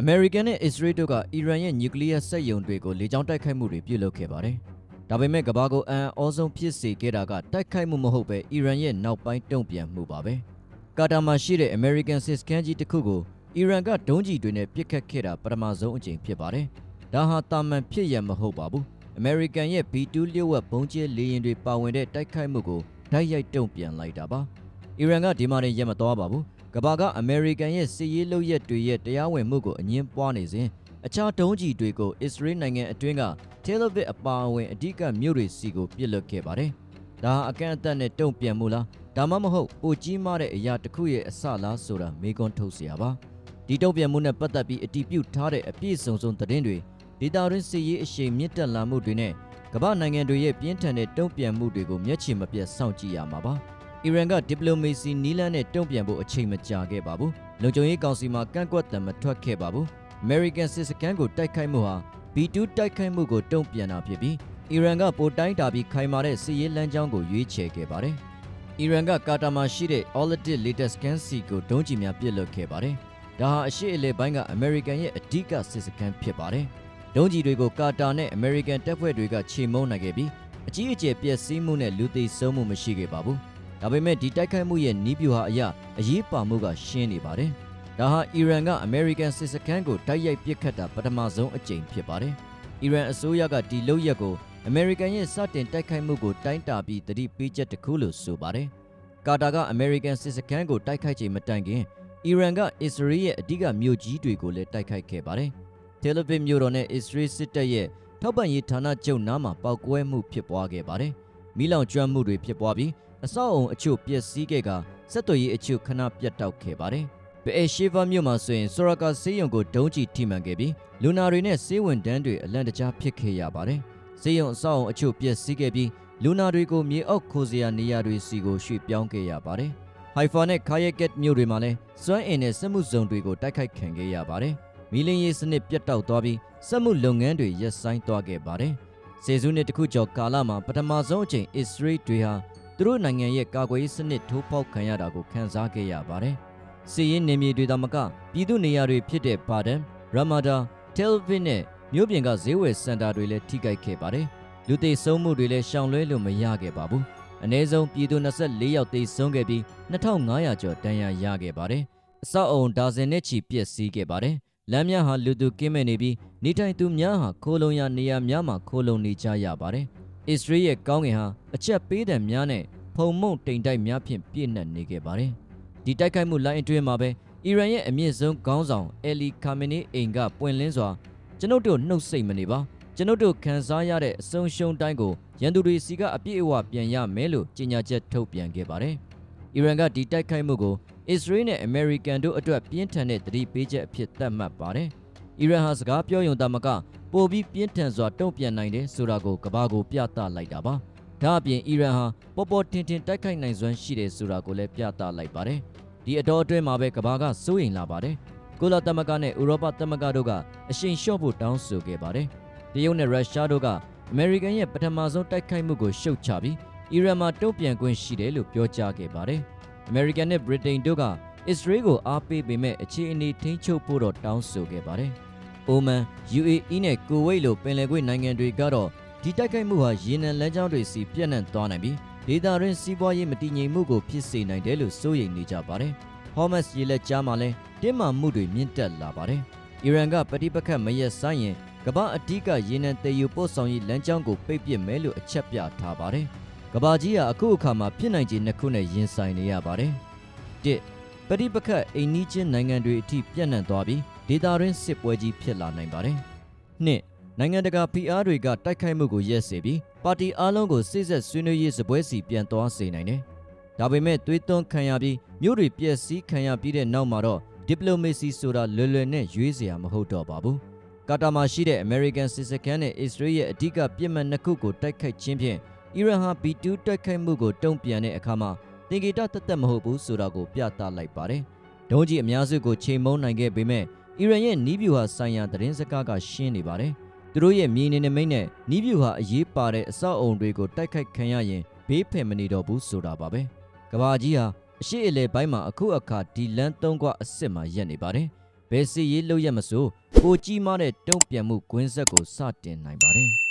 အမေရိကန်နဲ့အစ္စရေးတို့ကအီရန်ရဲ့နျူကလ িয়ার စက်ရုံတွေကိုလေကြောင်းတိုက်ခိုက်မှုတွေပြုလုပ်ခဲ့ပါတယ်။ဒါပေမဲ့ကမ္ဘာကိုအံ့ဩဆုံးဖြစ်စေခဲ့တာကတိုက်ခိုက်မှုမဟုတ်ပဲအီရန်ရဲ့နောက်ပိုင်းတုံ့ပြန်မှုပါပဲ။ကာတာမှာရှိတဲ့ American စစ်စခန်းကြီးတစ်ခုကိုအီရန်ကဒုံးကျည်တွေနဲ့ပစ်ခတ်ခဲ့တာပထမဆုံးအကြိမ်ဖြစ်ပါတယ်။ဒါဟာတာမန်ဖြစ်ရမဟုတ်ပါဘူး။ American ရဲ့ B2 လျှို့ဝှက်ဘုံးကျဲလေယာဉ်တွေပါဝင်တဲ့တိုက်ခိုက်မှုကိုဓာတ်ရိုက်တုံ့ပြန်လိုက်တာပါ။အီရန်ကဒီမှာနေရက်မသွားပါဘူး။ ကမ္ဘာကအမေရိကန်ရဲ့စစ်ရေးလုပ်ရက်တွေရဲ့တရားဝင်မှုကိုအငင်းပွားနေစဉ်အခြားဒုံးကျည်တွေကိုအစ္စရေးနိုင်ငံအတွင်းက Tel Aviv အပါအဝင်အဓိကမြို့တွေစီကိုပစ်လွတ်ခဲ့ပါတယ်။ဒါဟာအကန့်အသတ်နဲ့တုံ့ပြန်မှုလားဒါမှမဟုတ်ပိုကြီးမားတဲ့အရာတစ်ခုရဲ့အစလားဆိုတာမေးခွန်းထုတ်เสียပါ။ဒီတုံ့ပြန်မှုနဲ့ပတ်သက်ပြီးအတည်ပြုထားတဲ့အပြည့်စုံစုံသတင်းတွေဒေတာရင်းစစ်ရေးအရှိန်မြင့်တက်လာမှုတွေနဲ့ကမ္ဘာနိုင်ငံတွေရဲ့ပြင်းထန်တဲ့တုံ့ပြန်မှုတွေကိုမျက်ခြေမပြတ်စောင့်ကြည့်ရမှာပါ။ အီရန်ကဒီပလိုမေစီနီးလန်းနဲ့တုံ့ပြန်ဖို့အချိန်မကြာခဲ့ပါဘူး။လုံခြုံရေးကောင်စီမှာကန့်ကွက်တံမထွက်ခဲ့ပါဘူး။ American စစ်စခန်းကိုတိုက်ခိုက်မှုဟာ B2 တိုက်ခိုက်မှုကိုတုံ့ပြန်တာဖြစ်ပြီးအီရန်ကပိုတိုင်းတာပြီးခိုင်မာတဲ့စစ်ရေးလမ်းကြောင်းကိုရွေးချယ်ခဲ့ပါတယ်။အီရန်ကကာတာမှာရှိတဲ့ Al-Udeid latest scan စီကိုဒုံးကျည်များပစ်လွတ်ခဲ့ပါတယ်။ဒါဟာအရှိအလေပိုင်းက American ရဲ့အဓိကစစ်စခန်းဖြစ်ပါတယ်။ဒုံးကျည်တွေကိုကာတာနဲ့ American တပ်ဖွဲ့တွေကခြေမုံနိုင်ခဲ့ပြီးအကြီးအကျယ်ပျက်စီးမှုနဲ့လူသေဆုံးမှုမရှိခဲ့ပါဘူး။ ဒါပေမဲ့ဒီတိုက်ခိုက်မှုရဲ့နီးပြူဟာအရာအရေးပါမှုကရှင်းနေပါတယ်။ဒါဟာအီရန်က American စစ်စခန်းကိုတိုက်ရိုက်ပစ်ခတ်တာပထမဆုံးအကြိမ်ဖြစ်ပါတယ်။အီရန်အစိုးရကဒီလုပ်ရက်ကို American ရဲ့စတင်တိုက်ခိုက်မှုကိုတိုင်းတာပြီးတတိပေးချက်တစ်ခုလို့ဆိုပါတယ်။ကာတာက American စစ်စခန်းကိုတိုက်ခိုက်ချိန်မတိုင်ခင်အီရန်ကအစ္စရေးရဲ့အဓိကမြို့ကြီးတွေကိုလည်းတိုက်ခိုက်ခဲ့ပါတယ်။ Tel Aviv မြို့တော်နဲ့အစ္စရေးစစ်တပ်ရဲ့ထောက်ပံ့ရေးဌာနချုပ်နားမှာပောက်ကွဲမှုဖြစ်ပွားခဲ့ပါတယ်။မိလောင်ကျွမ်းမှုတွေဖြစ်ပွားပြီး အဆောက်အုံအချို့ပျက်စီးခဲ့ကဆက်သွယ်ရေးအချို့ခဏပြတ်တောက်ခဲ့ပါတယ်။ဘယ်ရှေဗာမြို့မှာဆိုရင်ဆိုရာကာဆေးရုံကိုဒုံးကျည်ထိမှန်ခဲ့ပြီးလူနာတွေနဲ့ဆေးဝန်တန်းတွေအလန့်တကြားဖြစ်ခဲ့ရပါတယ်။ဆေးရုံအဆောက်အုံအချို့ပျက်စီးခဲ့ပြီးလူနာတွေကိုမြေအောက်ခိုစရာနေရာတွေစီကိုရွှေ့ပြောင်းခဲ့ရပါတယ်။ Haifa နဲ့ Kayeket မြို့တွေမှာလည်းစွမ်းအင်နဲ့စက်မှုဇုံတွေကိုတိုက်ခိုက်ခံခဲ့ရပါတယ်။မီလင်းရေးစနစ်ပြတ်တောက်သွားပြီးစက်မှုလုပ်ငန်းတွေရပ်ဆိုင်းသွားခဲ့ပါတယ်။စေစုနှစ်တစ်ခုကျော်ကာလမှာပထမဆုံးအချိန်အစ္စရေးတွေဟာ သူတို့နိုင်ငံရဲ့ကာကွယ်ရေးစနစ်ထိုးပေါက်ခံရတာကိုခံစားခဲ့ရပါတယ်။စီရင်နေမြေတွေသာမကပြည်သူနေရာတွေဖြစ်တဲ့ဘာဒန်၊ရမာဒါ၊တယ်လ်ဗစ်နဲ့မြို့ပြင်ကဈေးဝယ်စင်တာတွေလည်းထိခိုက်ခဲ့ပါတယ်။လူသိဆုံးမှုတွေလည်းရှောင်လွဲလို့မရခဲ့ပါဘူး။အနည်းဆုံးပြည်သူ24ယောက်သေဆုံးခဲ့ပြီး2500ကျော်ဒဏ်ရာရခဲ့ပါတယ်။အဆောက်အုံဒါဇင်နဲ့ချီပျက်စီးခဲ့ပါတယ်။လမ်းများဟာလူသူကင်းမဲ့နေပြီးနေထိုင်သူများဟာခိုးလုံရနေရာများမှာခိုးလုံနေကြရပါတယ်။ အစ္စရေးရဲ့ကောင်းကင်ဟာအချက်ပေးတဲ့များနဲ့ဖုံမုံတိမ်တိုက်များဖြင့်ပြည့်နှက်နေခဲ့ပါတယ်။ဒီတိုက်ခိုက်မှုလိုင်းအတွင်းမှာပဲအီရန်ရဲ့အမြင့်ဆုံးခေါင်းဆောင်အယ်လီကာမီနီအိမ်ကပွင့်လင်းစွာကျွန်ုပ်တို့နှုတ်ဆက်မနေပါကျွန်ုပ်တို့ခံစားရတဲ့အဆုံးရှုံးတိုင်းကိုရန်သူတွေစီကအပြည့်အဝပြန်ရမယ်လို့ကြေညာချက်ထုတ်ပြန်ခဲ့ပါတယ်။အီရန်ကဒီတိုက်ခိုက်မှုကိုအစ္စရေးနဲ့အမေရိကန်တို့အတွက်ပြင်းထန်တဲ့သတိပေးချက်အဖြစ်သတ်မှတ်ပါတယ်။ အီရန်ဟာစကားပြောရုံသာမကပိုပြီးပြင်းထန်စွာတုံ့ပြန်နိုင်တယ်ဆိုတာကိုကမ္ဘာကိုပြသလိုက်တာပါ။ဒါအပြင်အီရန်ဟာပေါ်ပေါ်တင်တင်တိုက်ခိုက်နိုင်စွမ်းရှိတယ်ဆိုတာကိုလည်းပြသလိုက်ပါတယ်။ဒီအတော်အတွင်းမှာပဲကမ္ဘာကစိုးရိမ်လာပါတယ်။ကုလသမဂ္ဂနဲ့ဥရောပသမဂ္ဂတို့ကအရှိန်လျှော့ဖို့တောင်းဆိုခဲ့ပါတယ်။တရုတ်နဲ့ရုရှားတို့ကအမေရိကန်ရဲ့ပထမဆုံးတိုက်ခိုက်မှုကိုရှုတ်ချပြီးအီရန်မှာတုံ့ပြန်ခွင့်ရှိတယ်လို့ပြောကြားခဲ့ပါတယ်။ American နဲ့ Britain တို့ကအစ္စရေးကိုအားပေးပေမဲ့အခြေအနေထိန်းချုပ်ဖို့တော့တောင်းဆိုခဲ့ပါတယ်။ Oman, UAE နဲ့ကိုဝိတ်လိုပင်လယ်ကွေ့နိုင်ငံတွေကတော့ဒီတိုက်ခိုက်မှုဟာရေနံလမ်းကြောင်းတွေစီပြန့်နှံ့သွားနိုင်ပြီးဒေသတွင်းစီးပွားရေးမတည်ငြိမ်မှုကိုဖြစ်စေနိုင်တယ်လို့စိုးရိမ်နေကြပါတယ်။ Hamas ရေလက်ကြားမှာလည်းတင်းမာမှုတွေမြင့်တက်လာပါတယ်။အီရန်ကပဋိပက္ခမရက်ဆိုင်ရင်ကမ္ဘာအဓိကရေနံတည်ယူပို့ဆောင်ရေးလမ်းကြောင်းကိုပိတ်ပစ်မယ်လို့အချက်ပြထားပါတယ်။ကမ္ဘာကြီးဟာအခုအခါမှာဖြစ်နိုင်ခြေနှစ်ခုနဲ့ရင်ဆိုင်နေရပါတယ်။၁ပဋိပက္ခအိမ်နီးချင်းနိုင်ငံတွေအထိပြန့်နှံ့သွားပြီး ဒေသတွင်းစစ်ပွဲကြီးဖြစ်လာနိုင်ပါတယ်။နှစ်နိုင်ငံတကာဖိအားတွေကတိုက်ခိုက်မှုကိုရက်စေပြီးပါတီအားလုံးကိုစိတ်ဆက်ဆွေးနွေးရေးစပွဲစီပြန်သွားစေနိုင်တယ်။ဒါပေမဲ့သွေးသွန်းခံရပြီးမြို့တွေပျက်စီးခံရပြီးတဲ့နောက်မှာတော့ဒီပလိုမေစီဆိုတာလွယ်လွယ်နဲ့ရွေးစရာမဟုတ်တော့ပါဘူး။ကာတာမှာရှိတဲ့ American စစ်စခန်းနဲ့ Israel ရဲ့အဓိကပြစ်မှတ်နှစ်ခုကိုတိုက်ခိုက်ခြင်းဖြင့်အီရန်ဟာ B2 တိုက်ခိုက်မှုကိုတုံ့ပြန်တဲ့အခါမှာသင်္ကေတတသက်မဟုတ်ဘူးဆိုတာကိုပြသလိုက်ပါတယ်။ဒုံးကြီးအများစုကိုချိန်မုံနိုင်ခဲ့ပေမဲ့ အီရန်ရဲ့နီးဗျူဟာဆိုင်ရာသတင်းစကားကရှင်းနေပါတယ်။သူတို့ရဲ့မြေနေနမိတ်နဲ့နီးဗျူဟာအရေးပါတဲ့အဆောက်အုံတွေကိုတိုက်ခိုက်ခံရရင်ဘေးဖယ်မနေတော့ဘူးဆိုတာပါပဲ။ကဘာကြီးဟာအရှိအလေပိုင်းမှာအခုအခါဒီလန်းသုံးခွအစ်စ်မှာရက်နေပါတယ်။ဘဘယ်စီရေးလို့ရမစို့ပိုကြီးမားတဲ့တုံ့ပြန်မှုကွင်းဆက်ကိုစတင်နိုင်ပါတယ်။